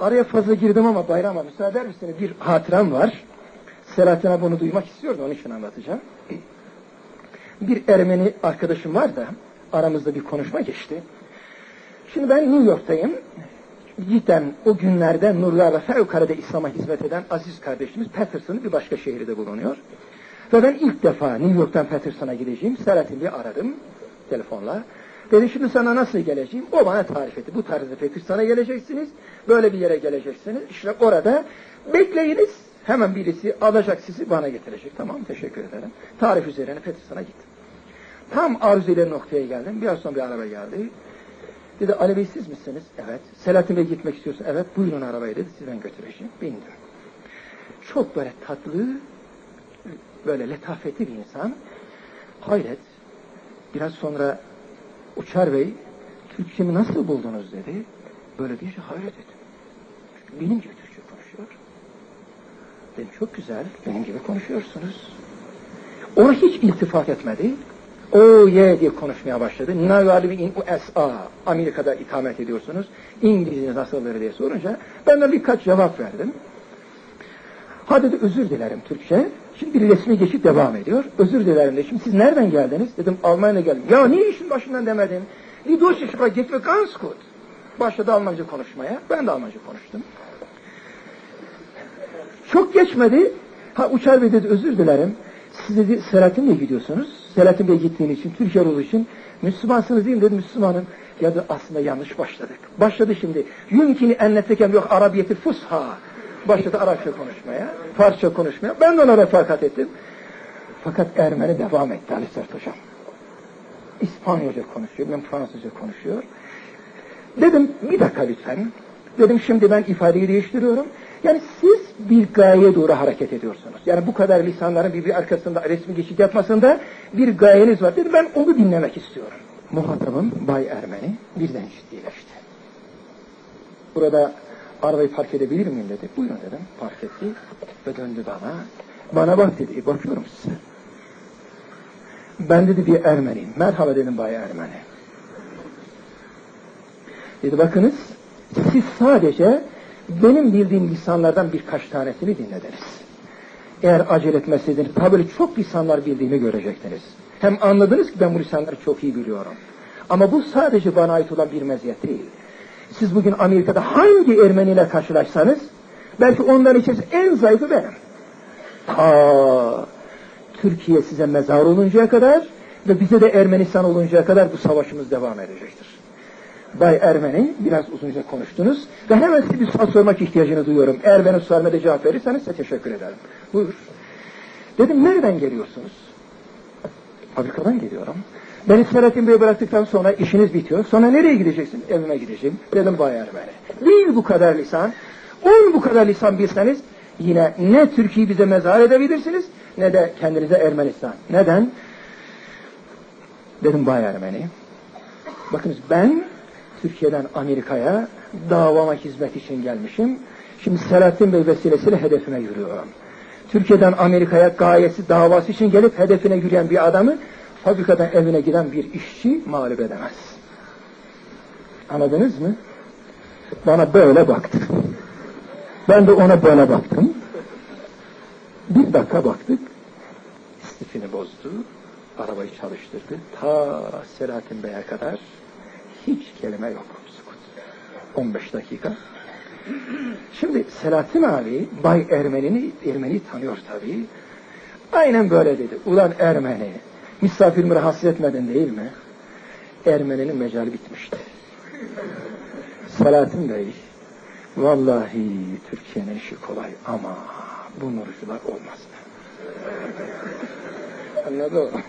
Araya fazla girdim ama bayrama müsaade eder misiniz? Bir hatıram var. Selahattin abi bunu duymak istiyordu, onun için anlatacağım. Bir Ermeni arkadaşım var da aramızda bir konuşma geçti. Şimdi ben New York'tayım. Cidden o günlerde nurlarla fevkalade İslam'a hizmet eden aziz kardeşimiz Patterson'ın bir başka şehirde bulunuyor. Ve ben ilk defa New York'tan Patterson'a gideceğim. Selahattin Bey'i aradım telefonla. Dedi şimdi sana nasıl geleceğim? O bana tarif etti. Bu tarzda Patterson'a geleceksiniz. Böyle bir yere geleceksiniz. İşte orada bekleyiniz. Hemen birisi alacak sizi bana getirecek. Tamam teşekkür ederim. Tarif üzerine Patterson'a gittim. Tam arzu ile noktaya geldim. Biraz sonra bir araba geldi. Dedi Ali Bey siz misiniz? Evet. Selahattin Bey gitmek istiyorsun. Evet. Buyurun arabaya dedi. Sizi ben götüreceğim. Bindim. Çok böyle tatlı, böyle letafetli bir insan. Hayret. Biraz sonra Uçar Bey, Türkçemi nasıl buldunuz dedi. Böyle deyince hayret ettim. Benim gibi Türkçe konuşuyor. Dedim çok güzel, benim gibi konuşuyorsunuz. Ona hiç iltifat etmedi. O ye diye konuşmaya başladı. Ne galibi in USA Amerika'da ikamet ediyorsunuz. İngilizce nasıldır diye sorunca ben de birkaç cevap verdim. Ha dedi özür dilerim Türkçe. Şimdi bir resmi geçit devam ediyor. Özür dilerim de. Şimdi siz nereden geldiniz? Dedim Almanya'dan geldim. Ya niye işin başından demedin? Die Deutsche Sprache geht ganz gut. Başladı Almanca konuşmaya. Ben de Almanca konuştum. Çok geçmedi. Ha Uçar Bey dedi özür dilerim. Siz dedi Selahattin Bey gidiyorsunuz. Selahattin Bey gittiğin için, Türkiye olduğu için Müslümansınız değil mi? Dedim Müslümanım. Ya da aslında yanlış başladık. Başladı şimdi. Yumkini ennetekem yok Arabiyetil fusha. Başladı Arapça konuşmaya, Farsça konuşmaya. Ben de ona refakat ettim. Fakat Ermeni devam etti Ali Sert Hocam. İspanyolca konuşuyor, ben Fransızca konuşuyor. Dedim bir dakika lütfen. Dedim şimdi ben ifadeyi değiştiriyorum. Yani siz bir gayeye doğru hareket ediyorsunuz. Yani bu kadar lisanların birbiri arkasında resmi geçit yapmasında bir gayeniz var. Dedim ben onu dinlemek istiyorum. Muhatabım Bay Ermeni birden ciddileşti. Burada arabayı park edebilir miyim dedi. Buyurun dedim. Park etti ve döndü bana. Bana bak dedi. Bakıyorum size. Ben dedi bir Ermeniyim. Merhaba dedim Bay Ermeni. Dedi bakınız siz sadece benim bildiğim lisanlardan birkaç tanesini dinlediniz. Eğer acele etmeseydiniz tabi çok lisanlar bildiğimi görecektiniz. Hem anladınız ki ben bu lisanları çok iyi biliyorum. Ama bu sadece bana ait olan bir meziyet değil. Siz bugün Amerika'da hangi Ermeniyle karşılaşsanız belki onların içerisinde en zayıfı benim. Ta Türkiye size mezar oluncaya kadar ve bize de Ermenistan oluncaya kadar bu savaşımız devam edecektir. Bay Ermeni biraz uzunca konuştunuz ve hemen size bir soru sormak ihtiyacını duyuyorum. Eğer benim da cevap verirseniz size teşekkür ederim. Buyur. Dedim nereden geliyorsunuz? Fabrikadan geliyorum. Beni Selahattin Bey'e bıraktıktan sonra işiniz bitiyor. Sonra nereye gideceksin? Evime gideceğim. Dedim Bay Ermeni. Değil bu kadar lisan. On bu kadar lisan bilseniz yine ne Türkiye'yi bize mezar edebilirsiniz ne de kendinize Ermenistan. Neden? Dedim Bay Ermeni. Bakınız ben Türkiye'den Amerika'ya davama hizmet için gelmişim. Şimdi Selahattin Bey vesilesiyle hedefime yürüyorum. Türkiye'den Amerika'ya gayesi davası için gelip hedefine yürüyen bir adamı fabrikadan evine giden bir işçi mağlup edemez. Anladınız mı? Bana böyle baktı. Ben de ona böyle baktım. Bir dakika baktık. İstifini bozdu. Arabayı çalıştırdı. Ta Selahattin Bey'e kadar hiç kelime yok. Sukut. 15 dakika. Şimdi Selahattin abi Bay Ermeni'ni Ermeni tanıyor tabii. Aynen böyle dedi. Ulan Ermeni misafirimi rahatsız etmedin değil mi? Ermeni'nin mecali bitmişti. Selahattin Bey vallahi Türkiye'nin işi kolay ama bu nurcular olmaz. Anladın mı?